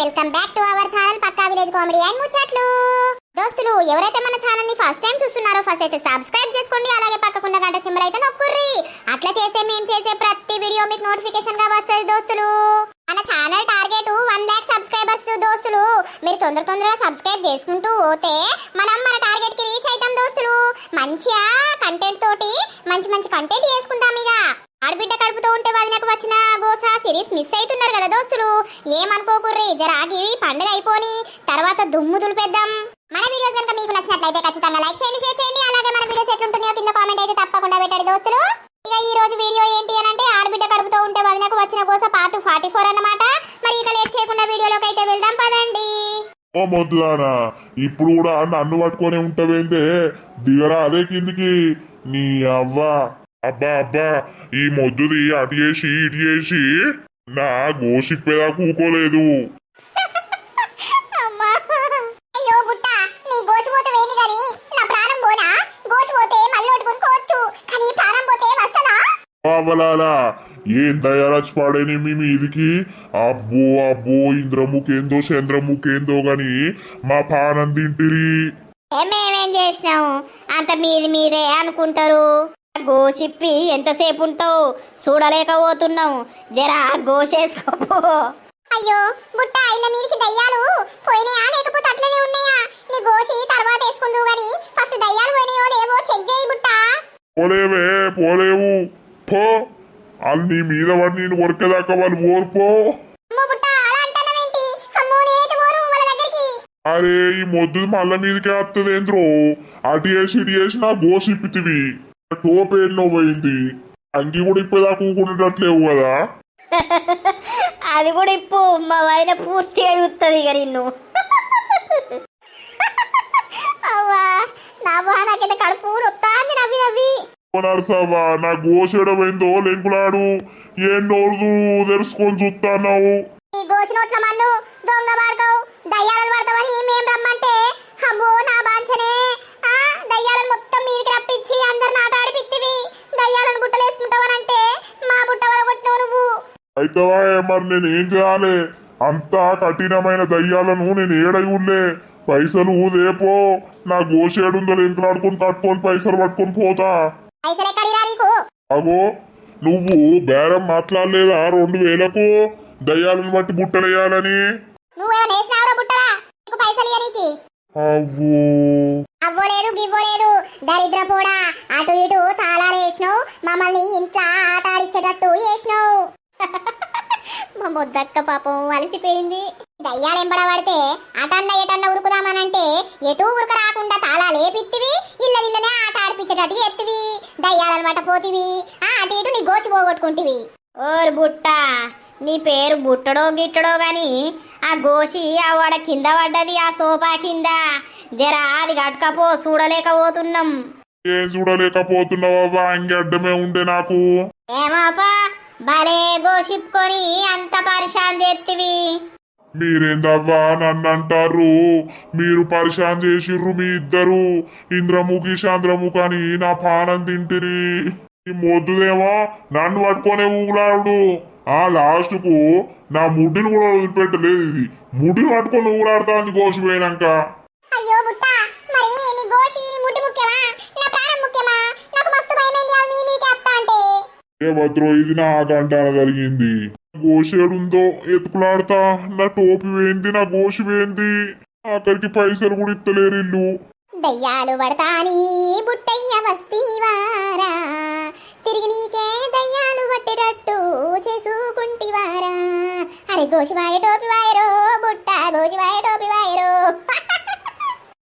Welcome back to our channel Pakka village comedy and ముచ్చట్లు. దోస్తులు ఎవరైతే మన ఛానల్ని ఫస్ట్ టైం చూస్తున్నారో ఫస్ట్ అయితే సబ్స్క్రైబ్ చేసుకోండి అలాగే పక్కకున్న గంట సింబల్ అయితే నొక్కుర్రి. అట్లా చేస్తే మేము చేసే ప్రతి వీడియో మీకు నోటిఫికేషన్గా వస్తుంది దోస్తులు. మన channel target one lakh subscribers దోస్తులు. మీరు తొందర తొందరగా సబ్స్క్రైబ్ చేసుకుంటూ పోతే మనం మన టార్గెట్కి రీచ్ అవుతాం దోస్తులు. మంచిగా కంటెంట్ తోటి మంచి మంచి కంటెంట్ చేసుకుందాం ఇక ఆడబిడ్డ కడుపుతో ఉంటే వదినకు వచ్చిన గోస సిరీస్ మిస్ అవుతున్నారు కదా దోస్తులు ఏమనుకోకుర్రి? జరాగి పండుగ అయిపోని తర్వాత దుమ్ము దులిపేద్దాం. మన వీడియోస్ కనుక మీకు నచ్చినట్లయితే ఖచ్చితంగా లైక్ చేయండి షేర్ చేయండి అలాగే మన వీడియోస్ ఎట్లుంటున్నాయో కింద కామెంట్ అయితే తప్పకుండా పెట్టండి దోస్తులు. ఇక ఈ రోజు వీడియో ఏంటి అని అంటే ఆడబిడ్డ కడుపుతో ఉంటే వదినకు వచ్చిన కోస పార్ట్ ఫార్టీ ఫోర్ అన్నమాట. మరి ఇక లేట్ చేయకుండా వీడియోలోకి అయితే వెళ్దాం పదండి. ఓ మొద్దుదానా ఇప్పుడు కూడా నన్ను పట్టుకొని ఉంటావేందే? దిగరా అదే కిందికి. నీ అవ్వ. అబ్బా అబ్బా ఈ మొద్దుది అటు చేసి ఇటు చేసి. నా గోసిప్పేదా కూకోలేదు. ఏం దయాలచ్చి పాడేని మీ మీదికి? అబ్బో అబ్బో ఇంద్రముఖేందో చంద్రముఖేందో గాని మా పానం తింటిరి. మేమేం చేసినాం అంత మీది మీదే అనుకుంటారు. గోసిప్పి ఎంతసేపు ఉంటావు చూడలేకపోతున్నావు. జరా గోసేసుకోపో. అయ్యో బుట్ట ఇళ్ళ మీదకి దయ్యాలు పోయినాయా? లేకపోతే అట్లనే ఉన్నాయా? నీ గోసి తర్వాత వేసుకుందు గాని ఫస్ట్ దయ్యాలు పోయినాయో లేవో చెక్ చేయి బుట్ట. పోలేవే పోలేవు. పో. వాళ్ళు నీ మీద పడి నేను వాళ్ళు ఓర్పో అరే ఈ మొద్దు మళ్ళ మీదకే వస్తుంది ఏంద్రో అటు చేసి ఇటు చేసి నా గోసిప్పితివి. టోపు ఎన్నో పోయింది. అంగి కూడా ఇప్పేదాకా ఊకునేటట్లేవు కదా. అది కూడా ఇప్పు మా వైన పూర్తిగా చూస్తుంది ఇక నిన్ను. అవ్వా నా బా నాకైతే కడుపు నొత్తాంది నవ్వి నవ్వి. నరసవ్వా నా గోసేడమైందో లెంకులాడు. ఏం నోరు తెరుచుకొని చూస్తాన్నావు ఈ గోసి నోట్ల మన్ను దొంగ వాడతావు దయ్యాలను పడతావని మేం రమ్మంటే అబ్బో నా బాంచనే ఆ దయ్యాలను మొత్తం మీదికి రప్పించి అందరు నాట ఆడిపిత్తివి దయ్యాలను గుట్టలేసుకుంటావనంటే మా బుట్ట వలగొట్టినావు నువ్వు అయితే మరి నేను ఏం చేయాలి? అంతా కఠినమైన దయ్యాలను నేను ఏడయులే పైసలు ఊదేపో నా గోసేడుందో లెంకులాడుకొని కట్టుకొని పైసలు పట్టుకొని పోతా. అగో నువ్వు బేరం మాట్లాడలేదా రెండు వేలకు? దయ్యాలను బట్టి బుట్టలేయాలని నువ్వేమైనా వేసినావురా బుట్టరా నీకు పైసలు ఇయ్యనీకి అవ్వో. అవ్వలేదు గివ్వలేదు దరిద్ర పోడా. అటు ఇటు తాళాలు వేసినావు. మమ్మల్ని ఇంట్లో ఆట ఆడిచ్చేటట్టు వేసినావు. మా ముద్దక్క పాపం అలసిపోయింది. దయ్యాలు ఎంబడబడితే అటన్న ఎటన్న ఉరుకుదామనంటే ఎటు ఉరక రాకుండా తాళాలు ఏపిత్తివి ఇళ్ళ ఇళ్ళనే ఆట ఆడిపించేటట్టు ఎత్తివి. దయ్యాలన్నమాట పోతివి ఆ అటు ఇటు నీ గోసి పోగొట్టుకుంటివి. ఓరు బుట్ట నీ పేరు బుట్టడో గిట్టడో గాని ఆ గోసి ఆ వాడ కింద పడ్డది ఆ సోఫా కింద. జరా అది గట్కపో చూడలేకపోతున్నాం. ఏం చూడలేకపోతున్నావా అంగి అడ్డమే ఉండే నాకు. ఏమాపా భలే గోషిప్పుకొని అంత పరిశాన్ చేతివి మీరేందవ్వా నన్ను అంటారు మీరు పరిశాన్ చేసిర్రు మీ ఇద్దరు. ఇంద్రముఖి చంద్రముఖి అని నా పానం తింటిరి. ఈ మొద్దుదేమో నన్ను పట్టుకునే ఊగులాడు. ఆ లాస్ట్కు నా ముడ్డిని కూడా వదిలిపెట్టలేదు ఇది. ముడ్డిని పట్టుకొని ఊగులాడుతాంది కోసిపోయినాక. ఏ భద్రో ఇది నా గంటాన కలిగింది? గోషేడుందో ఎత్తుకులాడతా? నా టోపి వేయింది నా గోషి వేయింది ఆఖరికి పైసలు కూడా ఇత్తలేరు ఇల్లు. దయ్యాలు పడతాని బుట్టయ్య వస్తీవారా? తిరిగి నీకే దయ్యాలు పట్టేటట్టు చేసుకుంటివారా? అరే గోషివాయ టోపి వాయరో బుట్ట గోషివాయ టోపి వాయరో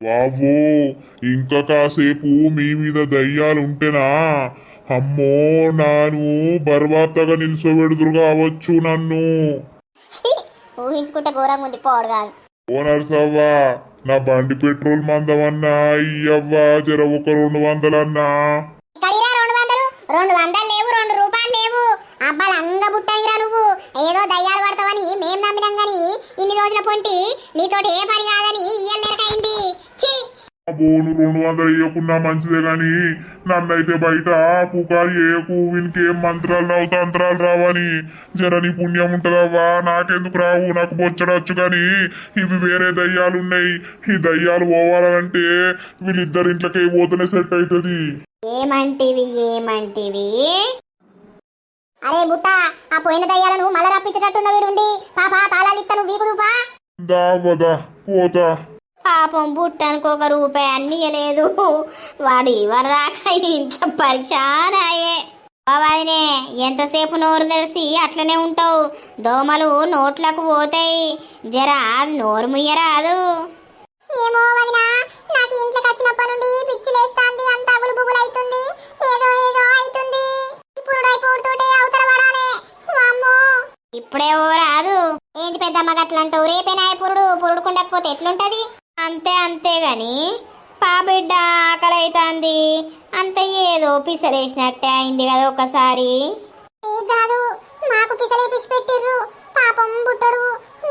వావ్వో ఇంకా కాసేపు మీ మీద దయ్యాలు ఉంటేనా అమ్మో నాను బర్వాతగా నిల్చోబెడుదురు కావచ్చు నన్ను. ఊహించుకుంటే ఘోరంగా ఉంది పోడు కాదు. ఓనర్ సవ్వా నా బండి పెట్రోల్ మందమన్నా ఇయ్యవ్వా జర ఒక రెండు వందలన్నా. కడిరా రెండు వందలు రెండు వందలు లేవు రెండు రూపాయలు లేవు. అబ్బాలు అంగ బుట్టనిరా నువ్వు. ఏదో దయ్యాలు పడతావని మేం నమ్మినాం గాని ఇన్ని రోజుల పొంటి నీతోటి ఏ పని కాదని ఇయ్యలేరకైంది బోను రెండు వందలు ఇవ్వకున్నా మంచిదే గాని నన్నైతే బయట పుకారు చేయకు వీనికేం మంత్రాలు రావు తంత్రాలు రావని. జర నీ పుణ్యం ఉంటదవ్వా నాకెందుకు రావు నాకు బొచ్చడొచ్చు కానీ ఇవి వేరే దయ్యాలు ఉన్నాయి ఈ దయ్యాలు పోవాలంటే వీళ్ళిద్దరి ఇంట్లోకి పోతేనే సెట్ అవుతుంది ఏమంటివి ఏమంటివి? అరే బుట్ట ఆ పోయిన దయ్యాలను మళ్ళా రప్పించేటట్టున్న వీడుండి పాప తాళాలిత్తను వీకు దూపా దావదా పోతా. పాపం బుట్టనికి ఒక రూపాయి అన్ని ఇయ్యలేదు. వాడు ఇవరిదాకా ఇంట్లో పరిశానాయే బాబాదినే ఎంతసేపు నోరు తెరిసి అట్లనే ఉంటావు? దోమలు నోట్లకు పోతాయి. జరా నోరు ముయ్యరాదు. ఏమో వదినా నాకు ఇంట్లోకి వచ్చినప్పటి నుండి అంత అగులు బుగులు అవుతుంది ఏదో ఏదో అవుతుంది ఇప్పుడు అయిపోతుంటే అవతల పడాలి. వామ్మో. ఇప్పుడే ఓ రాదు ఏంటి పెద్దమ్మ గట్లంటావు? రేపేనా పురుడు పురుడుకుండకపోతే ఎట్లుంటది? అంతే అంతే గాని పా బిడ్డ ఆకలి అవుతుంది అంత ఏదో పిసరేసినట్టే అయింది కదా ఒకసారి. కాదు మాకు పెట్టిర్రు. పాపం బుట్టడు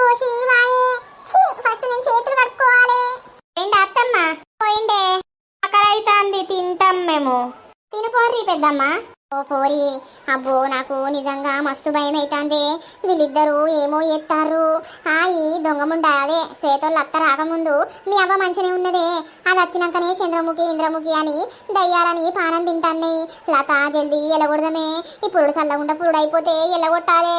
గోసి వాయే. ఛీ ఫస్ట్ నేను చేతులు ఏంటి అత్తమ్మ? పోయిండే. ఆకలి అవుతుంది తింటాం మేము. తినిపోర్రి పెద్దమ్మ. ఓ పోరి అబ్బో నాకు నిజంగా మస్తు భయం అవుతుంది వీళ్ళిద్దరూ ఏమో ఎత్తారు ఆ ఈ దొంగముండ అదే సేతోళ్ళు అత్త రాకముందు మీ అవ్వ మంచినే ఉన్నదే. అది వచ్చినాకనే చంద్రముఖి ఇంద్రముఖి అని దయ్యాలని పానం తింటాన్ని. లత జల్దీ ఎలగొడదమే. ఈ పురుడు సల్లగుండ పురుడైపోతే అయిపోతే ఎలగొట్టాలే.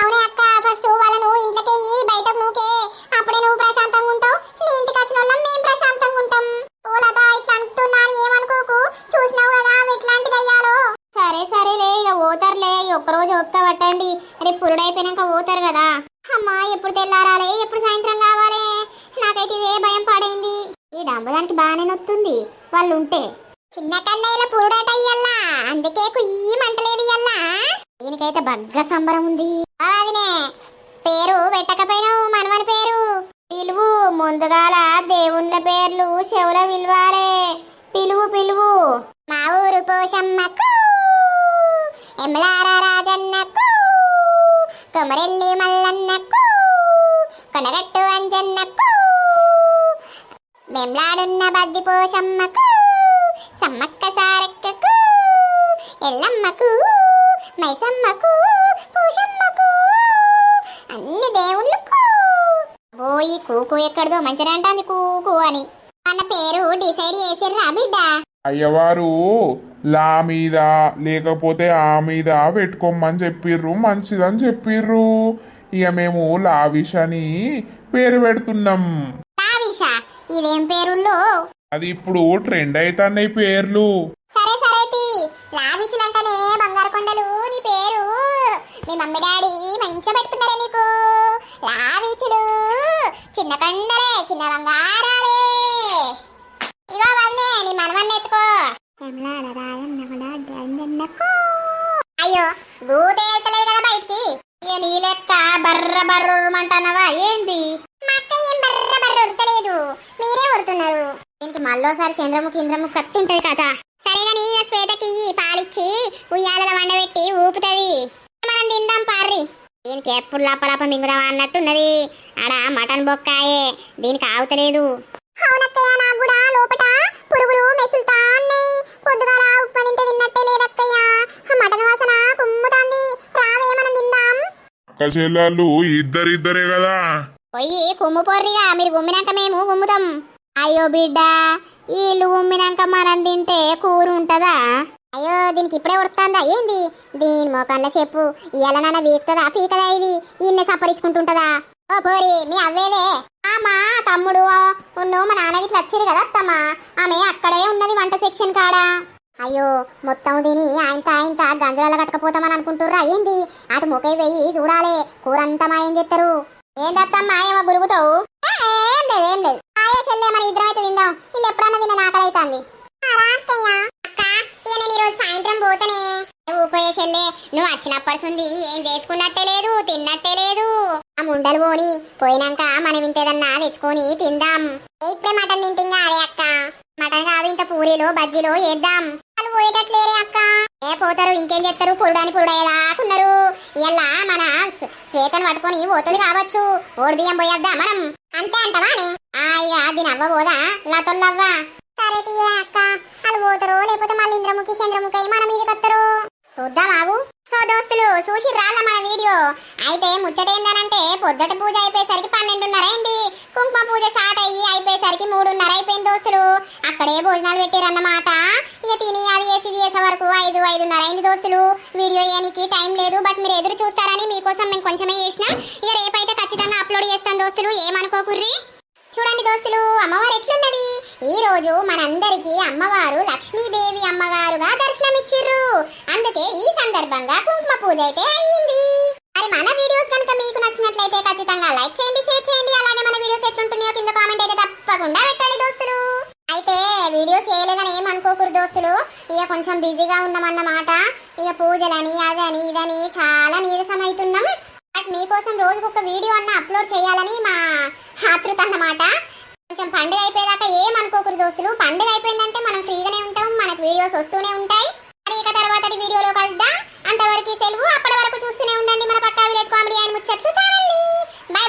అవునే అక్క ఫస్ట్ వాళ్ళను ఇంట్లోకి బయటకు నూకే. అప్పుడే నువ్వు ప్రశాంతంగా ఉంటావు. నీ ఇంటికి వచ్చిన డంబదానికి వాళ్ళు ఉంటే చిన్న కన్నయ్యల పురుడట ఇయ్యల్లా అందుకే కుయ్యి మంటలేదు ఇయ్యల్లా దీనికైతే బగ్గ సంబరం ఉంది. అదినే పేరు పెట్టకపోయినావు మనవని పేరు. పిలువు ముందుగాల దేవుళ్ళ పేర్లు చెవుల విలువాలే. పిలువు పిలువు. మా ఊరు పోషమ్మకు ఎమలార రాజన్నకు కొమరెల్లి మల్లన్నకు. నెమ్లాడున్న బద్ది పోషమ్మకు సమ్మక్క సారక్కకు ఎల్లమ్మకు మైసమ్మకు పూషమ్మకు అన్ని దేవుళ్ళకు. పోయి కూకు ఎక్కడదో మంచిగా అంటాంది కూకు అని. మన పేరు డిసైడ్ చేసిర్రా బిడ్డ. అయ్యవారు లా మీద లేకపోతే ఆ మీద పెట్టుకోమని చెప్పిర్రు మంచిదని చెప్పిర్రు. ఇక మేము లావిష్ అని పేరు పెడుతున్నాం. ఇదేం పేరుల్లో? అది ఇప్పుడు ట్రెండ్ అవుతున్నాయి పేర్లు. సరే సరే తి. లావిచులంటేనే బంగారు కొండలు నీ పేరు. మీ మమ్మీ డాడీ మంచిగా పెట్టుకున్నారే నీకు. లావిచులు చిన్న కొండలే చిన్న బంగారాలే. ఇగో వన్నే నీ మనవన్ని ఎత్తుకో. అయ్యో గూతేస్తలేదు కదా బయటికి. నీ లెక్క బర్ర బర్రమంటానవా ఏంది మా అక్క ఏం బర్ర బర్ర ఉడతలేదు మీరే ఉడుతున్నారు దీనికి మళ్ళోసారి చంద్రముఖి ఇంద్రముఖి కత్తి ఉంటది కదా. సరేగాని ఆ శ్వేతకి పాలిచ్చి ఉయ్యాలలో వండబెట్టి ఊపుతుంది. మనం తిందాం పార్రి. దీనికి ఎప్పుడు లాపలాప మింగుదాం అన్నట్టున్నది. ఆడ మటన్ బొక్కాయే. దీనికి ఆగుతలేదు. అవునక్కయ్య నాకు కూడా లోపట పురుగులు మెసులుతా ఉన్నాయి పొద్దుగాల ఉప్పు తింటే తిన్నట్టే లేదక్కయ్య ఆ మటన్ వాసన కుమ్ముతాంది. రావే మనం తిందాం. అక్క చెల్లెళ్ళు ఇద్దరిద్దరే కదా. పొయ్యి కుమ్ము పొర్రిగా మీరు గుమ్మినాక మేము గుమ్ముదాం అయ్యో బిడ్డ వీళ్ళు ఇల్లు మనం తింటే కూర ఉంటదా అయ్యో దీనికి ఇప్పుడే ఉడుతుందా ఏంది? దీని మోకాళ్ళ చెప్పు. ఇయ్యాల నాన్న వీక్తదా పీకదా ఇది? ఈయన్ని సపరించుకుంటుంటదా ఓ పోరి మీ అవ్వేదే. ఆ తమ్ముడు ఉన్ను మా నాన్నకి ఇట్లా వచ్చేది కదా అత్తమ్మా. ఆమె అక్కడే ఉన్నది వంట సెక్షన్ కాడా. అయ్యో మొత్తం తిని ఆయంత ఆయంత గంజరాల కట్టకపోతామని అనుకుంటుర్రా. ఏంది? అటు మొకై వెయ్యి చూడాలి. కూర అంతా మాయం చేస్తారు ఏందత్తమ్మా ఏమో గురుగుతావు? ఏం లేదు ఏం లేదు. ఆయే చెల్లె మరి ఇద్దరం అయితే తిందాం. ఇల్లు ఎప్పుడన్నా తిన్న నాకలి అవుతుంది సాయంత్రం పోతనే. ఊకోయే చెల్లె నువ్వు వచ్చినప్పటి నుండి ఏం చేసుకున్నట్టే లేదు తిన్నట్టే లేదు. ఆ ముండలు పోని పోయినాక మనం ఇంతేదన్నా తెచ్చుకొని తిందాం. ఇప్పుడే మటన్ తింటింగా అదే అక్క. మటన్ కాదు ఇంత పూరీలు బజ్జీలు వేద్దాం వాళ్ళు పోయేటట్లేరే అక్క. ఏ పోతారు ఇంకేం చేస్తారు? పురుడాని పురుడయ్యేదాకున్నారు ఇలా మన శ్వేతను పట్టుకొని పోతుంది కావచ్చు. ఓడి బియ్యం పోయేద్దా మనం? అంతే అంటవానే ఆ ఇక దీని అవ్వ పోదా లతొల్లవ్వా? సరే తీయ అక్క. వాళ్ళు పోతారు లేకపోతే మళ్ళీ ఇంద్రముఖి చంద్రముఖి మన మీద వస్తారు. చూద్దాం ఆగు సో దోస్తులు చూసి రాళ్ళ మన వీడియో? అయితే ముచ్చటేందనంటే పొద్దుట పూజ అయిపోయేసరికి పన్నెండున్నర అయింది. కుంకుమ పూజ స్టార్ట్ అయ్యి అయిపోయేసరికి మూడున్నర అయిపోయింది దోస్తులు. అక్కడే భోజనాలు పెట్టారన్నమాట. వరకు ఐదు ఐదున్నర అయింది దోస్తులు. వీడియో వేయడానికి టైం లేదు బట్ మీరు ఎదురు చూస్తారని మీకోసం మేము కొంచెమే చేసిన. ఇక రేపైతే ఖచ్చితంగా అప్లోడ్ చేస్తాను దోస్తులు ఏమనుకోకుర్రి చూడండి దోస్తులు అమ్మవారు ఎట్లున్నది? ఈ రోజు మనందరికీ అమ్మవారు లక్ష్మీదేవి అమ్మగారుగా దర్శనమిచ్చిర్రు. అందుకే ఈ సందర్భంగా కుంకుమ పూజ అయితే అయ్యింది. మరి మన వీడియోస్ కనుక మీకు నచ్చినట్లయితే ఖచ్చితంగా లైక్ చేయండి షేర్ చేయండి. అలాగే మన వీడియోస్ ఎట్లుంటున్నాయో కింద కామెంట్ అయితే తప్పకుండా పెట్టండి దోస్తులు. అయితే వీడియోస్ చేయలేదని ఏం అనుకోకూరు దోస్తులు? ఇక కొంచెం బిజీగా ఉన్నామన్నమాట. ఇక పూజలని అదని ఇదని చాలా నీరసం అవుతున్నాం బట్ మీకోసం రోజుకు ఒక వీడియో అన్న అప్లోడ్ చేయాలని మా ఆతృత అన్నమాట. కొంచెం పండుగ అయిపోయేదాకా ఏం అనుకోకూడదు దోస్తులు? పండుగ అయిపోయిందంటే మనం ఫ్రీగానే ఉంటాం. మనకు వీడియోస్ వస్తూనే ఉంటాయి. మరి ఇక తర్వాత వీడియోలో కలుద్దాం. అంతవరకు సెలవు. అప్పటి వరకు చూస్తూనే ఉండండి మన పక్కా విలేజ్ కామెడీ అని ముచ్చట్లు ఛానల్ని బై